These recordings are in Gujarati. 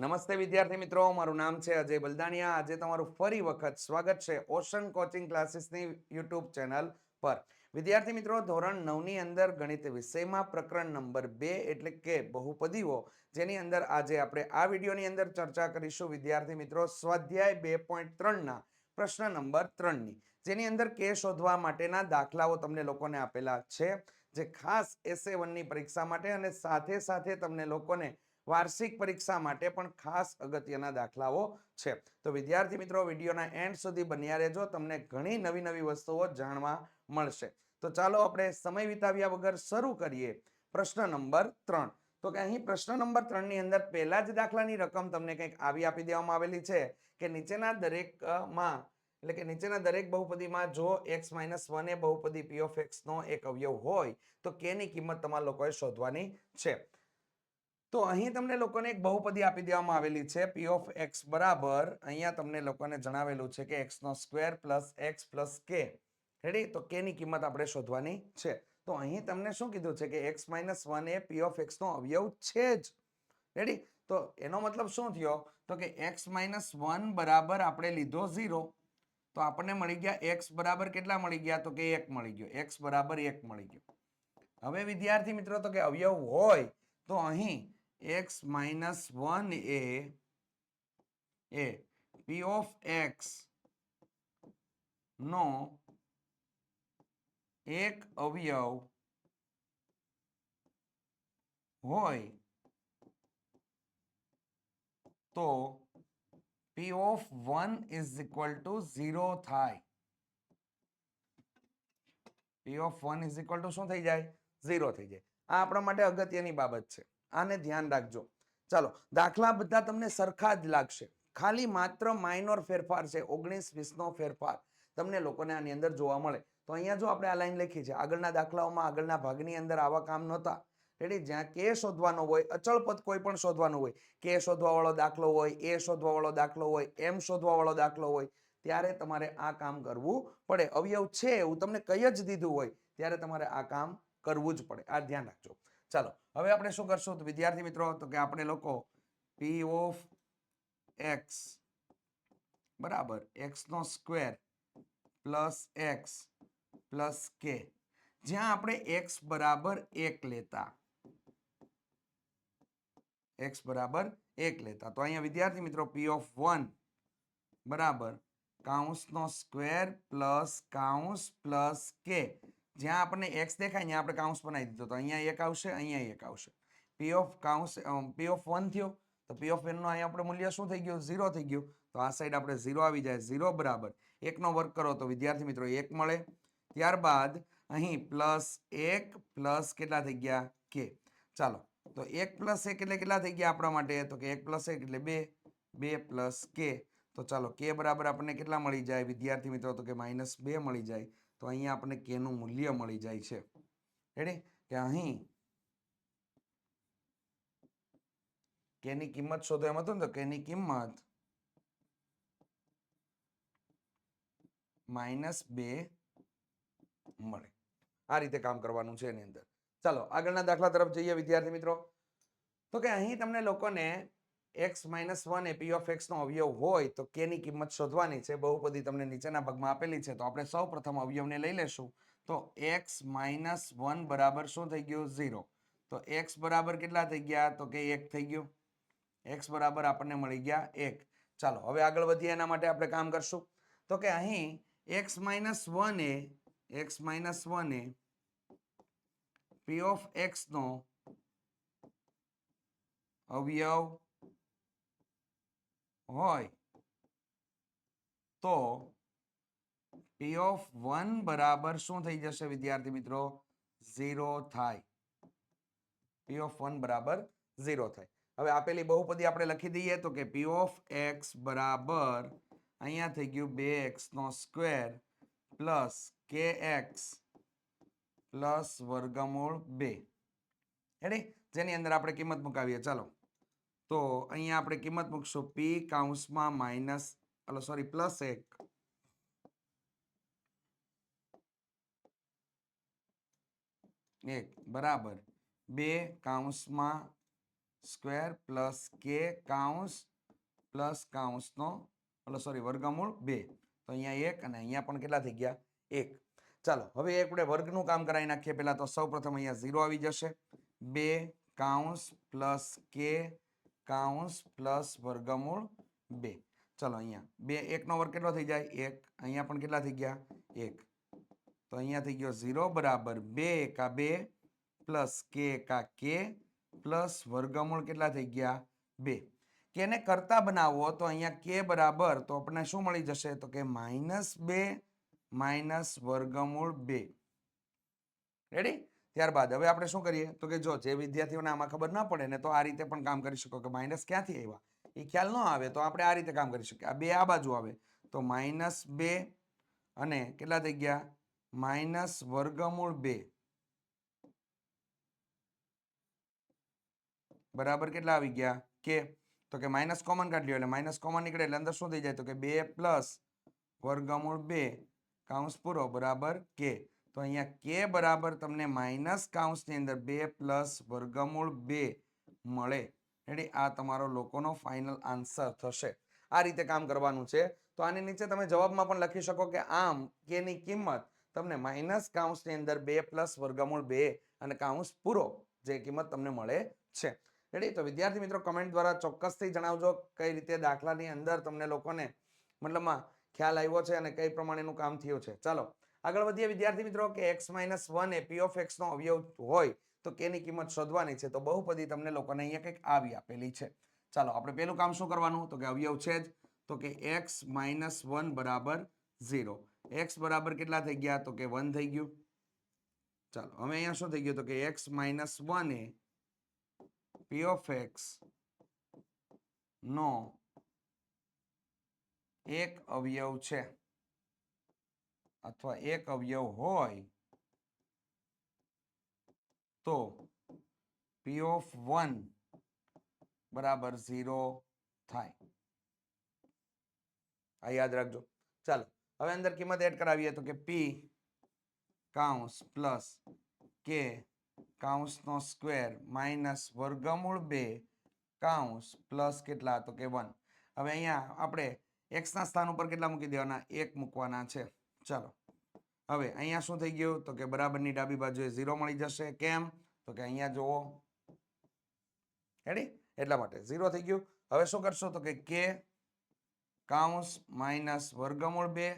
નમસ્તે વિદ્યાર્થી મિત્રો, મારું નામ છે અજય બલદાણિયા આજે તમારું ફરી વખત સ્વાગત છે ઓશન કોચિંગ ક્લાસીસની યુટ્યુબ ચેનલ પર. વિદ્યાર્થી મિત્રો, ધોરણ નવની અંદર ગણિત વિષયમાં પ્રકરણ નંબર બે એટલે કે બહુપદીઓ, જેની અંદર આજે આપણે આ વિડીયોની અંદર ચર્ચા કરીશું. વિદ્યાર્થી મિત્રો, સ્વાધ્યાય બે પોઈન્ટ ત્રણના પ્રશ્ન નંબર ત્રણની, જેની અંદર કે શોધવા માટેના દાખલાઓ તમને લોકોને આપેલા છે, જે ખાસ એસે વનની પરીક્ષા માટે અને સાથે સાથે તમને લોકોને વાર્ષિક પરીક્ષા માટે પણ ખાસ અગત્યના દાખલાઓ છે. તો વિદ્યાર્થી મિત્રો, વિડીયોના એન્ડ સુધી બન્યા રહેજો. તમને ઘણી નવી નવી વસ્તુઓ જાણવા મળશે. તો ચાલો આપણે સમય વિતાવ્યા વગર શરૂ કરીએ. પ્રશ્ન નંબર ત્રણ. તો કે અહીં પ્રશ્ન નંબર ત્રણની અંદર પહેલા જ દાખલાની રકમ તમને કંઈક આવી આપી દેવામાં આવેલી છે કે નીચેના દરેકમાં એટલે કે નીચેના દરેક બહુપદીમાં જો એક્સ માઇનસ વન એ બહુપદી પી ઓફ એક્સનો એક અવયવ હોય, તો કેની કિંમત તમારા લોકોએ શોધવાની છે. તો અહીં તમને લોકોને એક બહુપદી આપી દેવામાં આવેલી છે પી ઓફ એક્સ બરાબર. અહીંયા તમને લોકોને જણાવેલું છે કે એક્સનો square plus x plus k ready તો કેની કિંમત આપણે શોધવાની છે. તો અહીં તમને શું કીધું છે કે એક્સ માઇનસ વન એ પી ઓફ x નો અવયવ છે જ. રેડી તો એનો મતલબ શું થયો? તો કે એક્સ માઇનસ વન બરાબર આપણે લીધો ઝીરો તો આપણને મળી ગયા એક્સ બરાબર કેટલા મળી ગયા? તો કે એક મળી ગયો. એક્સ બરાબર એક મળી ગયો. હવે વિદ્યાર્થી મિત્રો, તો કે અવયવ હોય, તો અહીં x માઇનસ વન એ એ p ઓફ x, નો એક અવયવ હોય તો p of one is equal to zero થાય. P of one is equal to શું થઈ જાય? ઝીરો થઈ જાય. આ આપણા માટે અગત્યની બાબત છે. આને ધ્યાન રાખજો. ચાલો, દાખલા બધા તમને સરખા જ લાગશે. ખાલી માત્ર માઇનોર ફેરફાર છે, ઓગણીસ વીસનો ફેરફાર તમને લોકોને આની અંદર જોવા મળે. તો અહીંયા જો આપણે આ લાઈન લખી છે, આગળના દાખલાઓમાં આગળના ભાગની અંદર આવા કામ નહોતા. રેડી જ્યાં કે શોધવાનો હોય, અચળ પદ કોઈ પણ શોધવાનો હોય. કે શોધવાવાળો દાખલો હોય, એ શોધવા વાળો દાખલો હોય, એમ શોધવાવાળો દાખલો હોય, ત્યારે તમારે આ કામ કરવું પડે. અવયવ છે એવું તમને કહી જ દીધું હોય, ત્યારે તમારે આ કામ કરવું જ પડે. આ ધ્યાન રાખજો. ચાલો, હવે આપણે શું કરશું? તો વિદ્યાર્થી મિત્રો, તો કે આપણે લોકો પી ઓફ એક્સ બરાબર એક્સ નો square plus x plus k જ્યાં આપણે એક્સ બરાબર એક લેતા. એક્સ બરાબર એક લેતા. તો અહીંયા વિદ્યાર્થી મિત્રો પી ઓફ વન બરાબર કાઉન્સનો સ્ક્વેર પ્લસ કાઉન્સ પ્લસ કે જ્યાં આપણને એક્સ દેખાય, ત્યાં આપણે કાઉન્સ બનાવી દીધો. તો અહીંયા એક આવશે, અહીંયા એક આવશે. P of કાઉન્સ P of one થયો, તો પી ઓફ એનનો અહીંયા આપણે મૂલ્ય શું થઈ ગયું? ઝીરો થઈ ગયું. તો આ સાઈડ આપણે ઝીરો આવી જાય. ઝીરો બરાબર. એકનો વર્ક કરો તો વિદ્યાર્થી મિત્રો એક મળે. ત્યારબાદ અહીં પ્લસ એક પ્લસ કેટલા થઈ ગયા? કે ચાલો, તો એક પ્લસ એક એટલે કેટલા થઈ ગયા આપણા માટે? તો કે એક પ્લસ એક એટલે બે બે પ્લસ કે તો ચાલો કે બરાબર આપણને કેટલા મળી જાય? વિદ્યાર્થી મિત્રો, તો કે માઇનસ બે મળી જાય. તો અહીંયા આપણને કેનું મૂલ્ય મળી જાય છે. એટલે કે અહીં કેની કિંમત શોધો. એમ હતું ને તો કેની કિંમત માઇનસ બે મળે. આ રીતે કામ કરવાનું છે એની અંદર. ચાલો, આગળના દાખલા તરફ જઈએ વિદ્યાર્થી મિત્રો. તો કે અહીં તમને લોકોને એક્સ માઇનસ વન એ પી ઓફ એક્સનો અવયવ હોય તો કે ની કિંમત શોધવાની છે. બહુપદી તમને નીચેના ભાગમાં આપેલી છે. તો આપણે સૌ પ્રથમ અવયવને લઈ લેશું. તો એક્સ માઇનસ વન બરાબર શું થઈ ગયું? ઝીરો તો એક્સ બરાબર કેટલા થઈ ગયા? તો કે એક થઈ ગયું. એક્સ બરાબર આપણને મળી ગયા એક. ચાલો, હવે આગળ વધીએ એના માટે આપણે કામ કરશું. તો કે અહીં એક્સ માઇનસ વન એ એક્સ માઇનસ વન એ પી ઓફ એક્સનો અવયવ હોય, તો પી ઓફ વન બરાબર શું થઈ જશે વિદ્યાર્થી મિત્રો? ઝીરો થાય. પી ઓફ વન બરાબર ઝીરો થાય. હવે આપેલી બહુપદી આપણે લખી દઈએ તો કે પી ઓફ એક્સ બરાબર અહીંયા થઈ ગયું બે એક્સ નો square plus k x plus વર્ગમૂળ બે. એટલે જેની અંદર આપણે કિંમત મુકાવીએ. ચાલો. તો અહીંયા આપણે કિંમત મૂકશું. પી કાઉન્સમાં માઇનસ, અલો સોરી પ્લસ એક. એક, બરાબર. બે કાઉન્સમાં સ્ક્વેર પ્લસ કે કાઉન્સ પ્લસ કાઉન્સનો એટલે સોરી વર્ગમૂળ બે. તો અહીંયા એક અને અહીંયા પણ કેટલા થઈ ગયા? એક. ચાલો, હવે એક આપણે વર્ગનું કામ કરાવી નાખીએ. પહેલાં તો સૌ પ્રથમ અહીંયા ઝીરો આવી જશે. બે કાઉન્સ પ્લસ કે કાઉન્સ પ્લસ વર્ગમૂળ બે. ચલો અહીંયા. બે, એકનો વર્ગ કેટલો થઈ જાય? એક. અહીંયા પણ કેટલા થઈ ગયા? એક. તો અહીંયા થઈ ગયો ઝીરો બરાબર બે એકા બે પ્લસ કે એકા કે પ્લસ વર્ગમૂળ કેટલા થઈ ગયા? બે. કેને કરતા બનાવવો તો અહીંયા કે બરાબર તો આપણને શું મળી જશે? તો કે માઇનસ બે માઇનસ વર્ગમૂળ બે. રેડી ત્યારબાદ હવે આપણે શું કરીએ? તો કે જો જે વિદ્યાર્થીઓને આમાં ખબર ના પડે ને તો આ રીતે પણ કામ કરી શકો કે માઇનસ ક્યાંથી આવ્યા? એ ખ્યાલ ન આવે તો આપણે આ રીતે કામ કરી શકીએ. આ બે આ બાજુ આવે. તો માઇનસ બે અને કેટલા થઈ ગયા? માઇનસ વર્ગમૂળ બે. બરાબર કેટલા આવી ગયા? કે તો કે માઇનસ કોમન કાઢી લ્યો એટલે માઇનસ કોમન નીકળે એટલે અંદર શું થઈ જાય? તો કે બે પ્લસ વર્ગમૂળ બે. કાઉન્સ પૂરો. બરાબર કે તો અહીંયા કે બરાબર તમને માઇનસ કાઉન્સની અંદર બે પ્લસ વર્ગમૂળ બે મળે. એટલે આ તમારો લોકોનો ફાઇનલ આન્સર થશે. આ રીતે કામ કરવાનું છે. તો આની નીચે તમે જવાબમાં પણ લખી શકો કે આમ કેની કિંમત તમને માઇનસ કાઉન્સની અંદર બે પ્લસ વર્ગમૂળ બે અને કાઉન્સ પૂરો જે કિંમત તમને મળે છે. રેડી તો વિદ્યાર્થી મિત્રો કમેન્ટ દ્વારા ચોક્કસથી જણાવજો કઈ રીતે દાખલાની અંદર તમને લોકોને મતલબમાં ખ્યાલ આવ્યો છે અને કઈ પ્રમાણેનું કામ થયું છે. ચાલો આગળ વધીએ. વિદ્યાર્થી મિત્રો, કે એક્સ માઇનસ વન એ પી ઓફ એક્સનો અવયવ હોય, તો કેની કિંમત શોધવાની છે. તો બહુપદી તમને લોકોને અહીંયા કંઈક આવી આપેલી છે. ચાલો, આપણે પહેલું કામ શું કરવાનું? તો કે અવયવ છે જ. તો કે એક્સ માઇનસ વન બરાબર ઝીરો એક્સ બરાબર કેટલા થઈ ગયા? તો કે વન થઈ ગયું. ચાલો, હવે અહીંયા શું થઈ ગયું? તો કે એક્સ માઇનસ વન એ પી ઓફ એક્સ નો એક અવયવ છે. અથવા એક અવયવ હોય, તો પી ઓફ વન બરાબર ઝીરો થાય. આ યાદ રાખજો. ચાલો, હવે અંદર કિંમત એડ કરાવીએ તો કે પી કાઉન્સ પ્લસ કે કાઉન્સનો સ્ક્વેર માઇનસ વર્ગમૂળ બે કાઉન્સ પ્લસ કેટલા? તો કે વન હવે અહીંયા આપણે એક્સના સ્થાન ઉપર કેટલા મૂકી દેવાના? એક મૂકવાના છે. ચાલો. હવે અહીંયા શું થઈ ગયું? તો કે બરાબરની ડાબી બાજુએ ઝીરો મળી જશે. કેમ? તો કે અહીંયા જુઓ. હેડી એટલા માટે ઝીરો થઈ ગયું. હવે શું કરશો? તો કે કે કાઉન્સ માઇનસ વર્ગમૂળ બે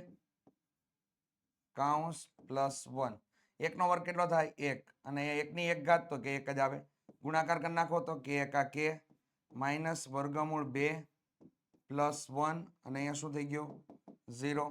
કાઉન્સ પ્લસ વન. એકનો વર્ગ કેટલો થાય? એક. અને એકની એક ઘાત તો કે એક જ આવે. ગુણાકાર કરી નાખો તો કે એકા કે માઇનસ વર્ગમૂળ બે પ્લસ વન. અને અહીંયા શું થઈ ગયું? ઝીરો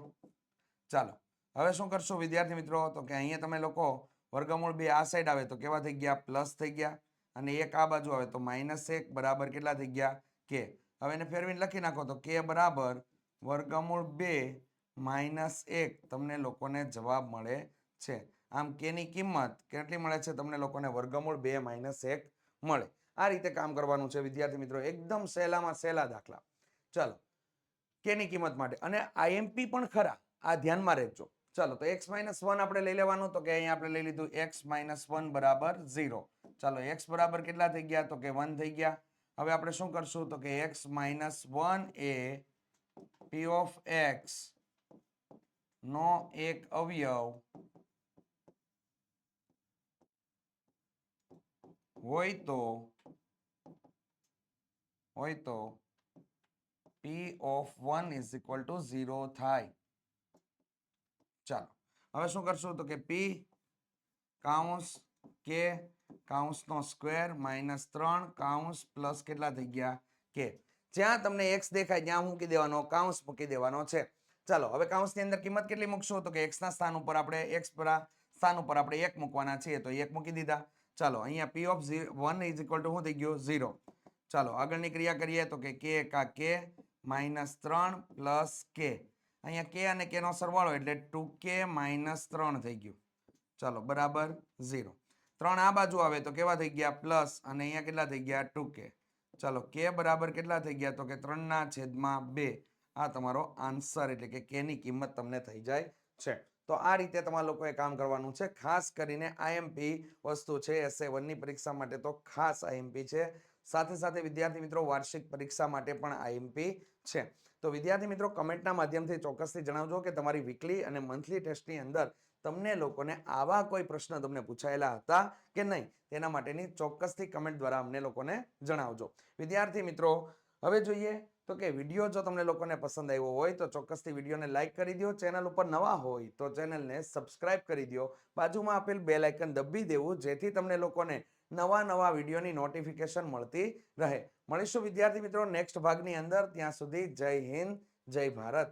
ચાલો. હવે શું કરશો વિદ્યાર્થી મિત્રો? તો કે અહીંયા તમે લોકો વર્ગમૂળ બે આ સાઈડ આવે તો કેવા થઈ ગયા? પ્લસ થઈ ગયા. અને એક આ બાજુ આવે તો માઇનસ એક. બરાબર કેટલા થઈ ગયા? કે. હવે એને ફેરવીને લખી નાખો તો કે બરાબર વર્ગમૂળ બે માઇનસ એક તમને લોકોને જવાબ મળે છે. આમ કેની કિંમત કેટલી મળે છે? તમને લોકોને વર્ગમૂળ બે માઇનસ એક મળે. આ રીતે કામ કરવાનું છે વિદ્યાર્થી મિત્રો. એકદમ સહેલામાં સહેલા દાખલા. ચાલો. કેની કિંમત માટે. અને આઈએમપી પણ ખરા. આ ધ્યાનમાં રહેજો. ચાલો તો એક્સ માઇનસ વન આપણે લઈ લેવાનું તો કે અહીંયા આપણે લઈ લીધું એક્સ માઇનસ વન બરાબર ઝીરો ચાલો એક્સ બરાબર કેટલા થઈ ગયા? તો કે વન થઈ ગયા. હવે આપણે શું કરશું? તો કે એક્સ માઇનસ વન એ પી ઓફ એક્સ નો એક અવયવ હોય તો હોય તો p of one is equal to zero થાય. ચાલો હવે શું કરશું તો કે પી કાઉન્સ કે કાઉન્સનો સ્ક્વેર માઇનસ ત્રણ કાઉન્સ પ્લસ કેટલા થઈ ગયા કે જ્યાં તમને એક્સ દેખાય ત્યાં મૂકી દેવાનો કાઉન્સ મૂકી દેવાનો છે ચાલો હવે કાઉન્સની અંદર કિંમત કેટલી મૂકશું તો કે એક્સના સ્થાન ઉપર આપણે એક્સ સ્થાન ઉપર આપણે એક મૂકવાના છીએ તો એક મૂકી દીધા ચાલો અહીંયા p of one is equal to શું થઈ ગયું ઝીરો ચાલો આગળની ક્રિયા કરીએ તો કે કે કા કે માઇનસ ત્રણ પ્લસ કે અહીંયા કે અને કે નો સરવાળો એટલે ટુ કે માઇનસ ત્રણ થઈ ગયું. ચાલો, બરાબર ઝીરો. ત્રણ આ બાજુ આવે તો કેવા થઈ ગયા? પ્લસ અને અહીંયા કેટલા થઈ ગયા? ટુ કે. ચાલો, કે બરાબર કેટલા થઈ ગયા? તો કે ત્રણના છેદમાં બે. આ તમારો આન્સર એટલે કે કેની કિંમત તમને થઈ જાય છે. તો આ રીતે તમારા લોકોએ કામ કરવાનું છે. ખાસ કરીને આઈએમપી વસ્તુ છે એસએ વનની પરીક્ષા માટે તો ખાસ આઈએમપી છે. સાથે સાથે વિદ્યાર્થી મિત્રો વાર્ષિક પરીક્ષા માટે પણ આઈએમપી છે. તો વિદ્યાર્થી મિત્રો, કમેન્ટના માધ્યમથી ચોક્કસથી જણાવજો કે તમારી વીકલી અને મંથલી ટેસ્ટની અંદર તમને લોકોને આવા કોઈ પ્રશ્ન તમને પૂછાયેલા હતા કે નહીં, તેના માટેની ચોક્કસથી કમેન્ટ દ્વારા અમને લોકોને જણાવજો. વિદ્યાર્થી મિત્રો, હવે જોઈએ તો કે વીડિયો જો તમને લોકોને પસંદ આવ્યો હોય તો ચોક્કસથી વિડીયોને લાઇક કરી દો. ચેનલ ઉપર નવા હોય તો ચેનલને સબસ્ક્રાઇબ કરી દો. બાજુમાં આપેલ બે લાઇકન દબી દેવું જેથી તમને લોકોને નવા નવા વિડીયોની નોટિફિકેશન મળતી રહે. મળીશું વિદ્યાર્થી મિત્રો નેક્સ્ટ ભાગની અંદર. ત્યાં સુધી જય હિન્દ, જય ભારત.